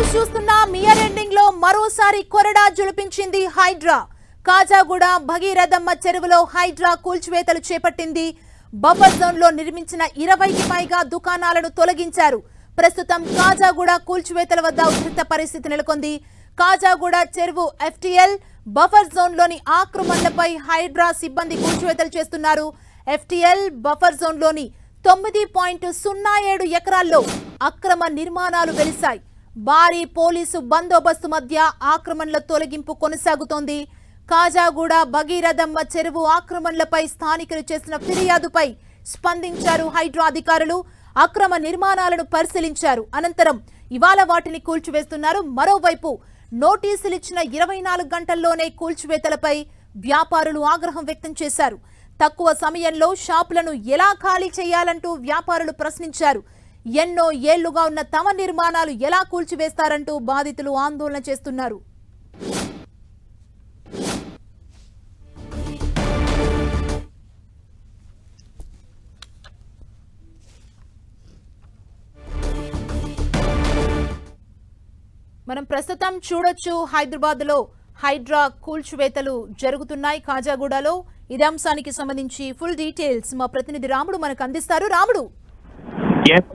రోజు చూస్తున్న మియర్ ఎండింగ్లో మరోసారి కొరడా జులిపించింది హైడ్రా. కాజాగూడ భగీరథమ్మ చెరువులో హైడ్రా కూల్చివేతలు చేపట్టింది. బఫర్ జోన్లో నిర్మించిన ఇరవైకి పైగా దుకాణాలను తొలగించారు. ప్రస్తుతం కాజాగూడ కూల్చివేతల వద్ద ఉధృత పరిస్థితి నెలకొంది. కాజాగూడ చెరువు ఎఫ్టీఎల్ బఫర్ జోన్లోని ఆక్రమణలపై హైడ్రా సిబ్బంది కూల్చివేతలు చేస్తున్నారు. ఎఫ్టీఎల్ బఫర్ జోన్లోని తొమ్మిది పాయింట్ సున్నా ఏడు ఎకరాల్లో అక్రమ నిర్మాణాలు వెలిశాయి. భారీ పోలీసు బందోబస్తు మధ్య ఆక్రమణల తొలగింపు కొనసాగుతోంది. కాజాగూడ భగీరథమ్మ చెరువు ఆక్రమణలపై స్థానికులు చేసిన ఫిర్యాదుపై స్పందించారు హైడ్రా అధికారులు. అక్రమ నిర్మాణాలను పరిశీలించారు. అనంతరం ఇవాళ వాటిని కూల్చివేస్తున్నారు. మరోవైపు నోటీసులు ఇచ్చిన ఇరవై నాలుగు గంటల్లోనే కూల్చివేతలపై వ్యాపారులు ఆగ్రహం వ్యక్తం చేశారు. తక్కువ సమయంలో షాపులను ఎలా ఖాళీ చేయాలంటూ వ్యాపారులు ప్రశ్నించారు. ఎన్నో ఏళ్ళుగా ఉన్న తమ నిర్మాణాలు ఎలా కూల్చివేస్తారంటూ బాధితులు ఆందోళన చేస్తున్నారు. మనం ప్రస్తుతం చూడొచ్చు హైదరాబాద్లో హైడ్రా కూల్చివేతలు జరుగుతున్నాయి కాజాగూడలో ఇదే అంశానికి సంబంధించి ఫుల్ డీటెయిల్స్ మా ప్రతినిధి రాముడు మనకు అందిస్తారు. రాముడు!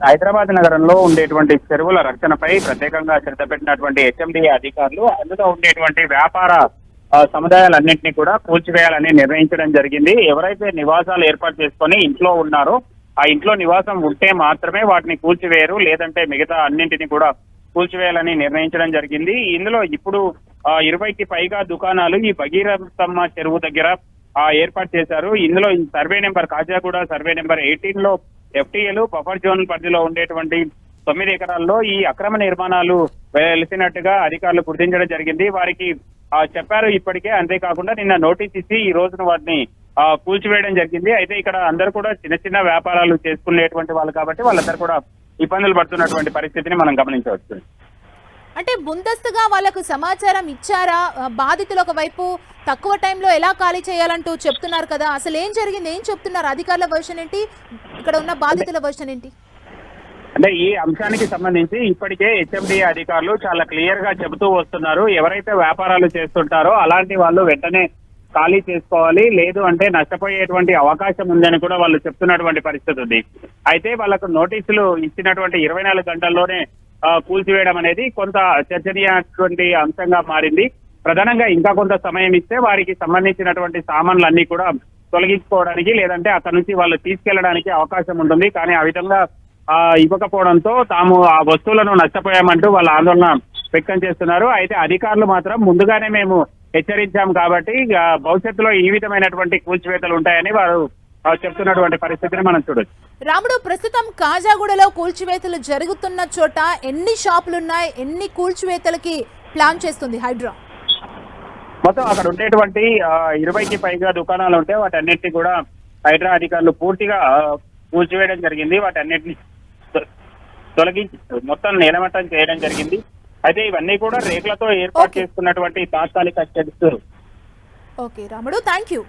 హైదరాబాద్ నగరంలో ఉండేటువంటి చెరువుల రక్షణపై ప్రత్యేకంగా శ్రద్ధ పెట్టినటువంటి హెచ్ఎండిఏ అధికారులు అందులో ఉండేటువంటి వ్యాపార సముదాయాలన్నింటినీ కూడా కూల్చివేయాలని నిర్ణయించడం జరిగింది. ఎవరైతే నివాసాలు ఏర్పాటు చేసుకొని ఇంట్లో ఉన్నారో ఆ ఇంట్లో నివాసం ఉంటే మాత్రమే వాటిని కూల్చివేయరు లేదంటే మిగతా అన్నింటినీ కూడా కూల్చివేయాలని నిర్ణయించడం జరిగింది. ఇందులో ఇప్పుడు ఆ, ఇరవైకి పైగా దుకాణాలు ఈ భగీరథమ్మ చెరువు దగ్గర ఆ, ఏర్పాటు చేశారు. ఇందులో survey number Kajaguda survey number ఎయిటీన్లో ఎఫ్టీఏలు బఫర్ జోన్ పరిధిలో ఉండేటువంటి తొమ్మిది ఎకరాల్లో ఈ అక్రమ నిర్మాణాలు వెలిసినట్టుగా అధికారులు గుర్తించడం జరిగింది. వారికి చెప్పారు ఇప్పటికే. అంతేకాకుండా నిన్న నోటీస్ ఇచ్చి ఈ రోజున వాటిని కూల్చివేయడం జరిగింది. అయితే ఇక్కడ అందరూ కూడా చిన్న చిన్న వ్యాపారాలు చేసుకునేటువంటి వాళ్ళు కాబట్టి వాళ్ళందరూ కూడా ఇబ్బందులు పడుతున్నటువంటి పరిస్థితిని మనం గమనించవచ్చు. అంటే ముందస్తుగా వాళ్ళకు సమాచారం ఇచ్చారా? బాధితులు ఒకవైపు తక్కువ టైంలో ఎలా ఖాళీ చేయాలంటూ చెప్తున్నారు కదా. అసలు ఏం జరిగింది? ఏం చెప్తున్నారు? అధికారుల వర్షన్ ఏంటి? ఇక్కడ ఉన్న బాధితుల వర్షన్ ఏంటి? అంటే ఈ అంశానికి సంబంధించి ఇప్పటికే హెచ్ఎండి అధికారులు చాలా క్లియర్గా చెబుతూ వస్తున్నారు. ఎవరైతే వ్యాపారాలు చేస్తుంటారో అలాంటి వాళ్ళు వెంటనే ఖాళీ చేసుకోవాలి. లేదు అంటే నష్టపోయేటువంటి అవకాశం ఉందని కూడా వాళ్ళు చెప్తున్నటువంటి పరిస్థితి ఉంది. అయితే వాళ్ళకు నోటీసులు ఇచ్చినటువంటి ఇరవై నాలుగు గంటల్లోనే కూల్చివేయడం అనేది కొంత చర్చనీయటువంటి అంశంగా మారింది. ప్రధానంగా ఇంకా కొంత సమయం ఇస్తే వారికి సంబంధించినటువంటి సామాన్లు అన్ని కూడా తొలగించుకోవడానికి లేదంటే అక్కడ నుంచి వాళ్ళు తీసుకెళ్ళడానికి అవకాశం ఉంటుంది. కానీ ఆ విధంగా ఆ, ఇవ్వకపోవడంతో తాము ఆ వస్తువులను నష్టపోయామంటూ వాళ్ళ ఆందోళన వ్యక్తం చేస్తున్నారు. అయితే అధికారులు మాత్రం ముందుగానే మేము హెచ్చరించాం కాబట్టి భవిష్యత్తులో ఈ విధమైనటువంటి కూల్చివేతలు ఉంటాయని వారు చెప్తున్నటువంటి పరిస్థితిని మనం చూడొచ్చు. రాముడు ప్రస్తుతం కాజాగూడలో కూల్చివేతలు జరుగుతున్న చోట ఎన్ని షాపులు ఉన్నాయి ఎన్ని కూల్చివేతలకి ప్లాన్ చేస్తుంది హైడ్రా? మొత్తం అక్కడ ఉండేటువంటి ఇరవైకి పైగా దుకాణాలు ఉంటే వాటన్నిటిని కూడా హైడ్రా అధికారులు పూర్తిగా కూల్చివేయడం జరిగింది. వాటన్నిటిని తొలగించి మొత్తం నిలమట్టం చేయడం జరిగింది. అయితే ఇవన్నీ కూడా రేకులతో ఏర్పాటు. చేసుకున్నటువంటి తాత్కాలిక sheds okay Ramudu thank you